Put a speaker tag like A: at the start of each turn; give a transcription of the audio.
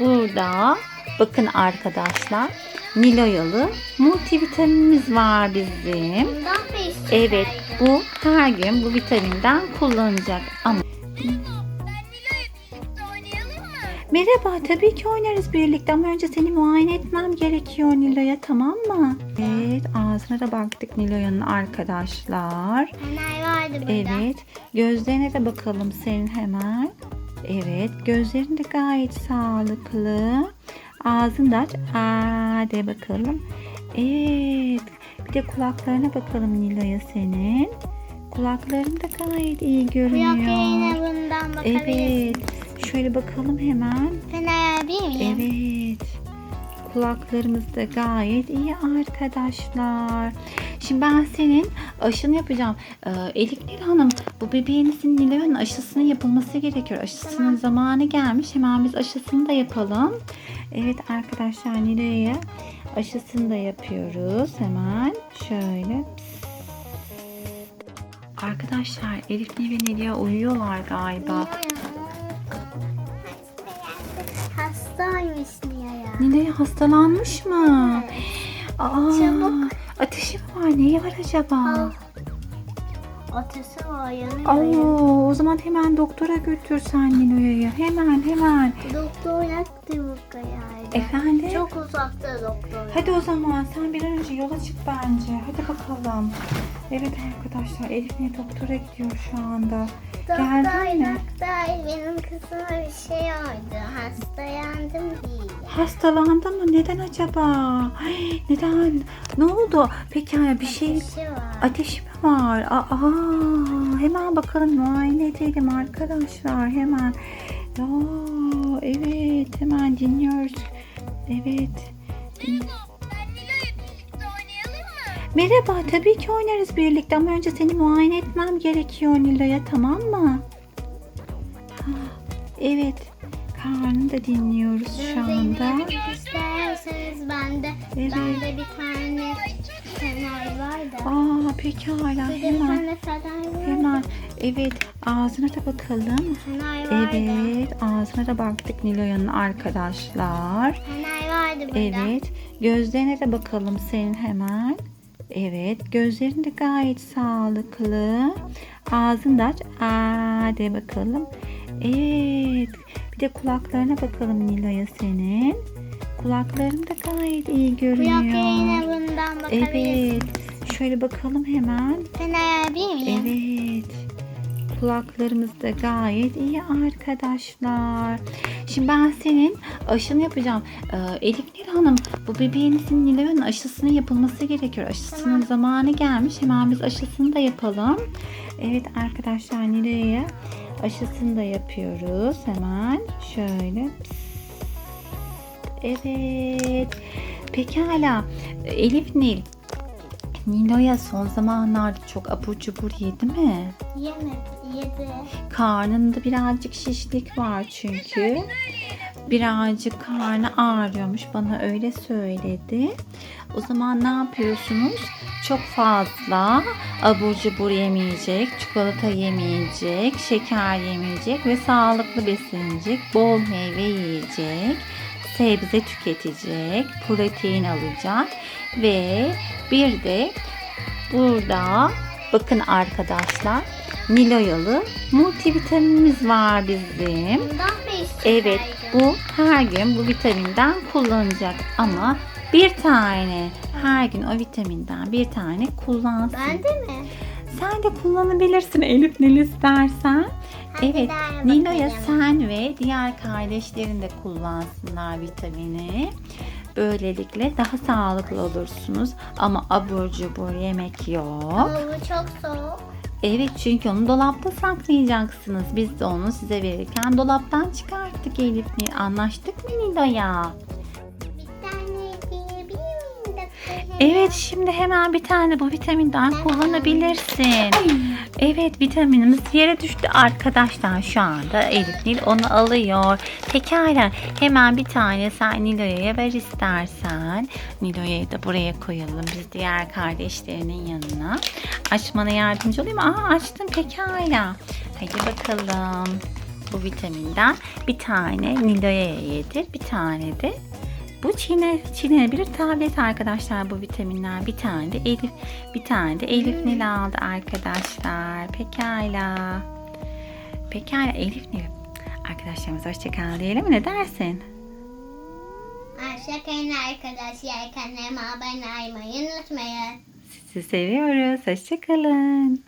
A: burada bakın arkadaşlar Niloyalı multivitaminimiz var bizim. Evet bu her gün bu vitaminden kullanacak ama Merhaba, tabii ki oynarız birlikte ama önce seni muayene etmem gerekiyor Nilo'ya tamam mı? Evet, ağzına da baktık Nilo'yanın arkadaşlar.
B: Fener vardı burada.
A: Evet, gözlerine de bakalım senin hemen. Evet, gözlerin de gayet sağlıklı. Ağzını da aç. Aa de bakalım. Evet, bir de kulaklarına bakalım Nilo'ya senin. Kulakların da gayet iyi görünüyor.
B: yine bundan bakabiliriz.
A: Evet. Şöyle bakalım hemen.
B: Fener yapayım mı?
A: Evet. Kulaklarımız da gayet iyi arkadaşlar. Şimdi ben senin aşını yapacağım. Ee, Elif Nil Hanım bu bebeğinizin Nilo'nun aşısının yapılması gerekiyor. Aşısının
B: Tamam.
A: zamanı gelmiş. Hemen biz aşısını da yapalım. Evet arkadaşlar Nilo'ya aşısını da yapıyoruz. Hemen şöyle. Arkadaşlar Elif Nil ve Nilya uyuyorlar galiba.
B: Hastaymış niye ya?
A: Nilo'ya hastalanmış mı? Aa,
B: Çabuk.
A: Ateşi var? Neyi var acaba?
B: Al. Ateşi var yanıyor.
A: Oo, o zaman hemen doktora götür sen Nilo'yu. Hemen hemen.
B: Doktor yaktı bu kayaydı.
A: Efendim?
B: Çok uzakta doktor.
A: Hadi o zaman sen bir an önce yola çık bence. Hadi bakalım. Evet arkadaşlar Elif niye doktora gidiyor şu anda.
B: Doktor,
A: Geldin mi?
B: doktor benim kızıma bir şey oldu. Hastayandım değil.
A: Hastalandı mı? Neden acaba? Ay, neden? Ne oldu? Peki ya bir şey
B: Ateşi var.
A: Ateşi mi var? Aa, hemen bakalım muayene edelim arkadaşlar hemen. Ya, evet hemen dinliyoruz. Evet. Merhaba tabii ki oynarız birlikte ama önce seni muayene etmem gerekiyor Nilo'ya tamam mı? Ha, evet. Karnını da dinliyoruz şu anda.
B: İsterseniz bende,
A: Evet.
B: bende bir tane fener var da.
A: Aa pekala hemen. Hemen. Evet ağzına da bakalım. Evet, ağzına da baktık Nilo'yanın arkadaşlar.
B: Fener burada.
A: Evet, gözlerine de bakalım senin hemen. Evet, gözlerin de gayet sağlıklı. Ağzını da aç. Aa de bakalım. Evet, bir de kulaklarına bakalım Nilo'ya senin. Kulakların da gayet iyi görünüyor.
B: yine bundan bakabiliriz.
A: Evet, şöyle bakalım hemen.
B: Fener yapayım mı?
A: Evet. Kulaklarımız da gayet iyi arkadaşlar. Şimdi ben senin aşını yapacağım. Ee, Elif Nil Hanım bu bebeğinizin Nilo'nun aşısının yapılması gerekiyor. Aşısının
B: Tamam.
A: zamanı gelmiş. Hemen biz aşısını da yapalım. Evet arkadaşlar Nilo'ya aşısını da yapıyoruz. Hemen şöyle. Evet. Pekala. Elif Nil. Nilo'ya son zamanlarda çok abur cubur yedi mi?
B: Yemedi, yedi.
A: Karnında birazcık şişlik var çünkü. Birazcık karnı ağrıyormuş bana öyle söyledi. O zaman ne yapıyorsunuz? Çok fazla abur cubur yemeyecek, çikolata yemeyecek, şeker yemeyecek ve sağlıklı beslenecek, bol meyve yiyecek, sebze tüketecek, protein alacak ve bir de burada bakın arkadaşlar Niloyalı multivitaminimiz var bizim.
B: Bundan da istiyorum.
A: Evet bu her gün bu vitaminden kullanacak ama bir tane her gün o vitaminden bir tane kullansın.
B: Ben de mi?
A: Sen de kullanabilirsin Elif ne istersen. Evet
B: daha
A: Nilo'ya
B: bakalım.
A: sen ve diğer kardeşlerin de kullansınlar vitamini. Böylelikle daha sağlıklı olursunuz ama abur cubur yemek yok.
B: Ama bu çok soğuk.
A: Evet çünkü onu dolapta saklayacaksınız. Biz de onu size verirken dolaptan çıkarttık Elif Nil. Anlaştık mı Nilo'ya? Evet şimdi hemen bir tane bu vitaminden kullanabilirsin. Evet vitaminimiz yere düştü arkadaşlar şu anda Elif Nil onu alıyor. Pekala hemen bir tane sen Nilo'ya ver istersen. Nilo'yu da buraya koyalım biz diğer kardeşlerinin yanına. Açmana yardımcı olayım? Aa açtım pekala. Hadi bakalım. bu vitaminden. Bir tane Nilo'ya yedi. Bir tane de bu Çin'e bir tablet arkadaşlar bu vitaminler. Bir tane de Elif bir tane de Elif Nil aldı arkadaşlar. Pekala. Pekala Elif Nil. Arkadaşlarımıza hoşçakal diyelim? Ne dersin?
B: Hoşçakalın arkadaşlar. Kanalıma abone olmayı unutmayın.
A: Sizi seviyoruz. Hoşçakalın.